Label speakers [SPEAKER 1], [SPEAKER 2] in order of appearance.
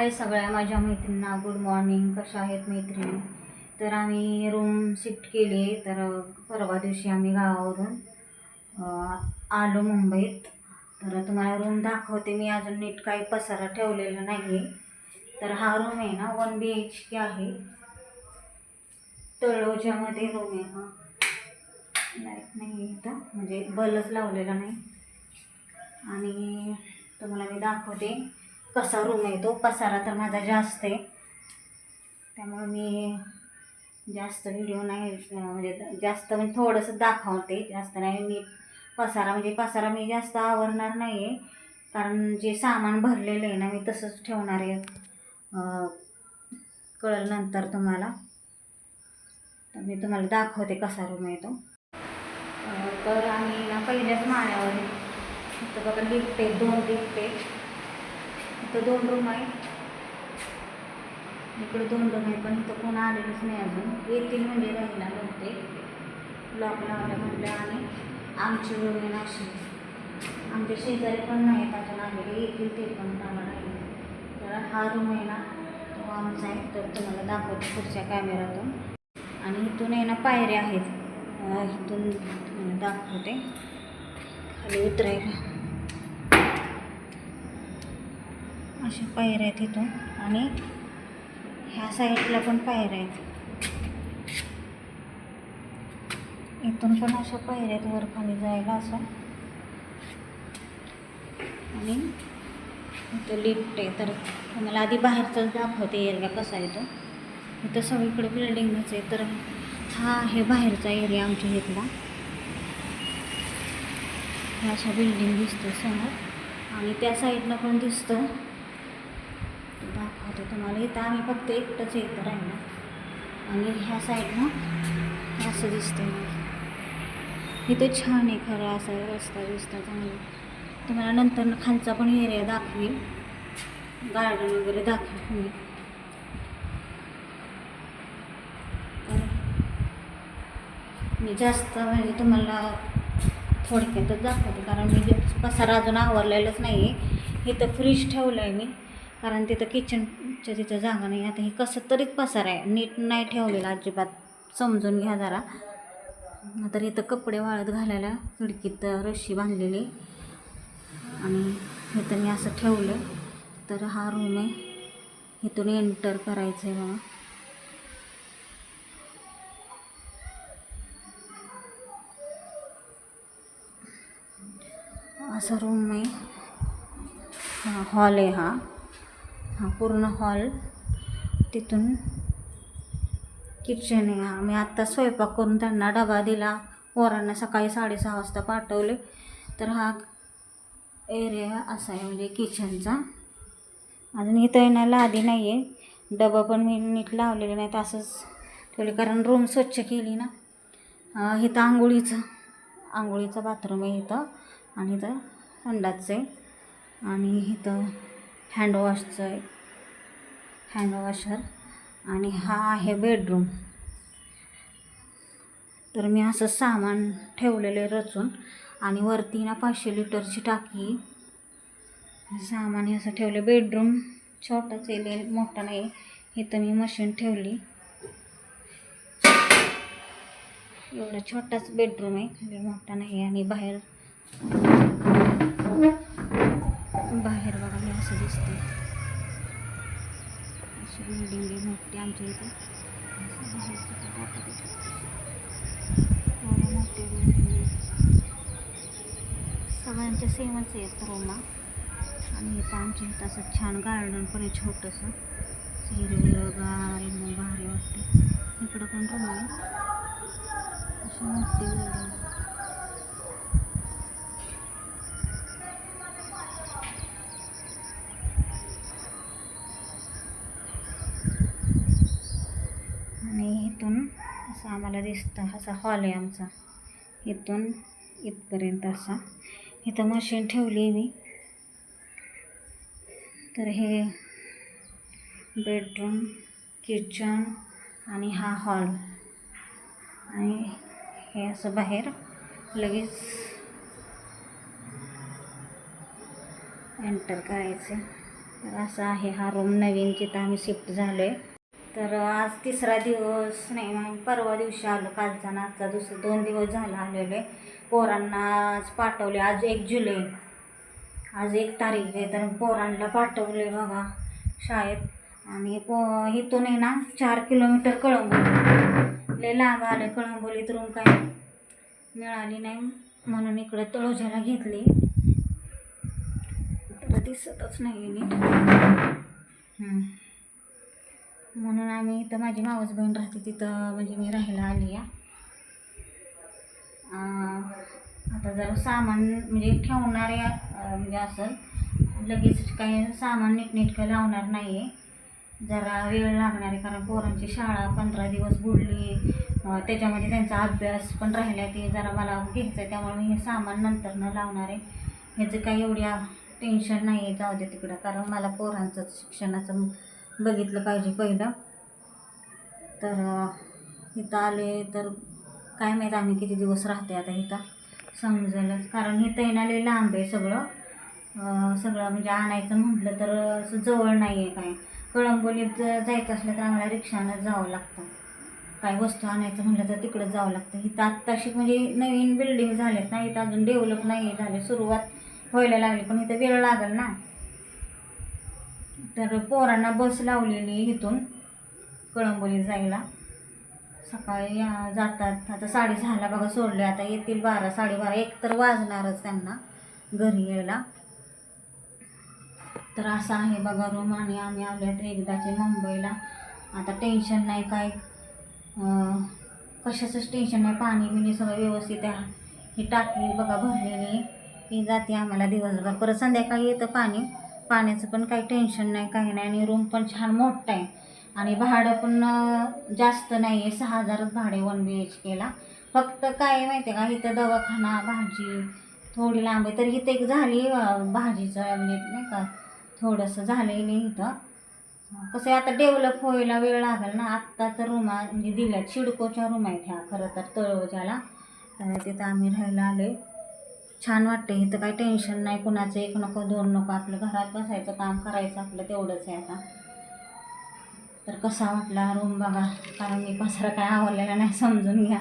[SPEAKER 1] हाय सगळ्या माझ्या मैत्रिणींना. गुड मॉर्निंग कशा आहेत मैत्रिणी? तर आम्ही रूम शिफ्ट केली आहे. तर परवा दिवशी आम्ही गावावरून आलो मुंबईत. तर तुम्हाला रूम दाखवते. मी अजून नीट काही पसारा ठेवलेला नाही आहे तर हा रूम आहे ना वन बी एच के आहे. तळोजामध्ये रूम आहे हा. लाइट नाही इथं. म्हणजे बलच लावलेला नाही. आणि तुम्हाला मी दाखवते. कसा रूम आहे तो? पसारा तर माझा जास्त आहे. त्यामुळे मी जास्त व्हिडिओ नाही म्हणजे जास्त म्हणजे थोडंसं दाखवते. जास्त नाही मी पसारा म्हणजे पसारा मी जास्त आवरणार नाही आहे कारण जे सामान भरलेलं आहे ना मी तसंच ठेवणार आहे. कळल कळलं नंतर तुम्हाला. तर मी तुम्हाला दाखवते कसा रूम आहे तो. तर आम्ही ना पहिल्याच माळ्यावर तर बघा लिफ्ट आहे दोन लिफ्ट आहे. इथं दोन रूम आहे इकडे दोन रूम आहे पण इथं कोण आलेलंच नाही अजून. येतील म्हणजे राहिला नव्हते ब्लॉक लावलं म्हटलं आणि आमची रूम आहे नाशिक. आमचे शेजारी पण नाहीत अजून आलेले येतील ते पण कामा राहिले. तर हा रूम आहे ना तो आमचा आहे. तर तुम्हाला दाखवते पुढच्या कॅमेऱ्यातून आणि इथून आहे ना पायऱ्या आहेत. इथून तुम्हाला दाखवते. खाली उतरायला. अशा पायऱ्या आहेत इथून आणि ह्या साईडला पण पायऱ्या आहेत. इथून पण अशा पायऱ्या आहेत वर खाली जायला असं. आणि इथं लिफ्ट आहे. तर तुम्हाला आधी बाहेरचाच दाखवते एरिया कसा आहे तो. इथं सगळीकडे बिल्डिंगच आहे. तर हा आहे बाहेरचा एरिया आमच्या इथला. ह्या अशा बिल्डिंग दिसतं समोर. आणि त्या साईडनं पण दिसतं. दाखवते तुम्हाला इथं आम्ही फक्त एकटंच येतं राहिलं. आणि ह्या साईडनं असं दिसतं मला. इथं छान आहे खरं असा रस्ता दिसता चांगला तुम्हाला नंतर खालचा पण एरिया दाखवेल. गार्डन वगैरे दाखवेल मी. मी जास्त म्हणजे तुम्हाला थोडक्यातच दाखवते कारण मी पसारा अजून आवरलेलंच नाही आहे इथं फ्रीज ठेवलं आहे मी कारण तिथं किचन किचनच्या तिथं जागा नाही. आता हे कसं तरीच पसार आहे. नीट नाही ठेवलेलं अजिबात. समजून घ्या जरा. तर इथं कपडे वाळत घालायला खिडकीत रशी बांधलेली. आणि इथं मी असं ठेवलं. तर हा रूम आहे. इथून एंटर करायचं आहे मला असा रूम आहे. हॉल आहे हा. हा पूर्ण हॉल तिथून किचन आहे. आम्ही आत्ता स्वयंपाक करून त्यांना डबा दिला. पोरांना सकाळी साडेसहा वाजता पाठवले. तर हा एरिया असा आहे म्हणजे किचनचा अजून इथं येण्याला आधी नाही आहे डबा पण मी नीट लावलेले नाहीत असंच ठेवले. कारण रूम स्वच्छ केली ना. इथं आंघोळीचं आंघोळीचं बाथरूम आहे इथं. आणि इथं संडासचं आहे. आणि इथं हँडवॉशचं आहे हँडवॉशर आणि हा आहे बेडरूम तर मी असं सामान ठेवलेलं आहे रचून आणि वरती ना पाचशे लिटरची टाकी सामान हे असं ठेवलं बेडरूम छोटाच येईल मोठा नाही. हे तर मी मशीन ठेवली. एवढा छोटाच बेडरूम आहे. मोठा नाही आणि बाहेर बाहेर बघा मी असं दिसते अशी बिल्डिंग आहे मोठी आमच्या इथे. असं बाहेरचं सगळ्यांच्या सेमच आहेत रूमा आणि इथं आमच्या इथं असं छान गार्डन पण आहे छोटंसं. हिरवगार एकदम भारी वाटते इकडं पण रूम आहे. अशी मोठी बिल्डिंग असा आम्हाला दिसतं असा हॉल आहे आमचा. इथून इथपर्यंत असा. इथं मशीन ठेवली आहे मी. तर हे बेडरूम किचन आणि हा हॉल आणि हे असं बाहेर लगेच एंटर करायचं. तर असा आहे हा रूम नवीन जिथं आम्ही शिफ्ट झालो आहे तर आज तिसरा दिवस नाही मग परवा दिवशी आलो कालचा ना आजचा दुसरं दोन दिवस झाला आलेले. पोरांना आज पाठवले. आज एक जुलै. आज एक तारीख आहे. तर पोरांना पाठवले बघा शाळेत. आणि पो इथून आहे ना चार किलोमीटर कळंबोली. लय लांब आले कळंबोलीत रूम काय मिळाली नाही म्हणून इकडे तळोज्याला घेतली. तर दिसतच नाही नीट म्हणून आम्ही इथं माझी मावस बहीण राहते तिथं म्हणजे मी राहायला आली या आता जरा सामान म्हणजे ठेवणारे अं, म्हणजे असं. लगेच काही सामान नीटनेटकं लावणार नाही आहे जरा वेळ लागणार आहे कारण पोरांची शाळा पंधरा दिवस बुडली. त्याच्यामध्ये त्यांचा अभ्यास पण राहिला ते जरा मला घ्यायचं आहे त्यामुळे मी हे सामान नंतर न लावणार आहे. ह्याचं काही एवढ्या टेन्शन नाही आहे जाऊ दे तिकडं कारण मला पोरांचं शिक्षणाचं बघितलं पाहिजे पहिलं. तर इथं आले तर काय माहीत आम्ही किती दिवस राहते आता इथं समजेलच. कारण इथं येणारे लांब आहे सगळं. सगळं म्हणजे आणायचं म्हटलं तर असं जवळ नाही आहे काय. कळंबोलीत जायचं असलं तर आम्हाला रिक्षानं जावं लागतं. काय वस्तू आणायचं म्हटलं तर तिकडं जावं लागतं. इथं आत्ताशी म्हणजे नवीन बिल्डिंग झालेत ना इथं अजून डेव्हलप नाही झाले. सुरुवात व्हायला लागली पण इथं वेळ लागेल ना. तर पोरांना बस लावलेली इथून कळंबोली जायला. सकाळी या- जातात. आता साडेसहाला बघा सोडले. आता येतील बारा साडेबारा एक तर वाजणारच त्यांना घरी यायला. तर असं आहे बघा रूम आणि आम्ही आल्यात एकदाचे मुंबईला. आता टेन्शन नाही काय. कशाचंच टेन्शन नाही. पाणी बिणी सगळं व्यवस्थित आहे. ही टाकली बघा भरलेली ही जाते आम्हाला दिवसभर. परत संध्याकाळी येतं पाणी. पाण्याचं पण काही टेन्शन नाही काही नाही. आणि रूम पण छान मोठं आहे. आणि भाडं पण जास्त नाही आहे सहा हजारच भाडे वन बी एच केला फक्त काय माहिती आहे का? इथं दवाखाना भाजी थोडी लांब आहे. तर इथं एक झाली भाजीचं म्हणजे नाही का? थोडंसं झालेलं आहे इथं. कसं आहे आता डेव्हलप व्हायला वेळ लागेल ना. आत्ता तर रूमा म्हणजे दिल्या शिडकोच्या रूम आहेत ह्या. खरं तर तळवजाला तिथं आम्ही राहायला आलो आहे छान वाटते इथं काही टेन्शन नाही कुणाचं एक नको दोन नको. आपलं घरात बसायचं काम करायचं आपलं तेवढंच आहे आता. तर कसा वाटला रूम बघा? कारण मी पसारा काय आवडलेला नाही समजून घ्या.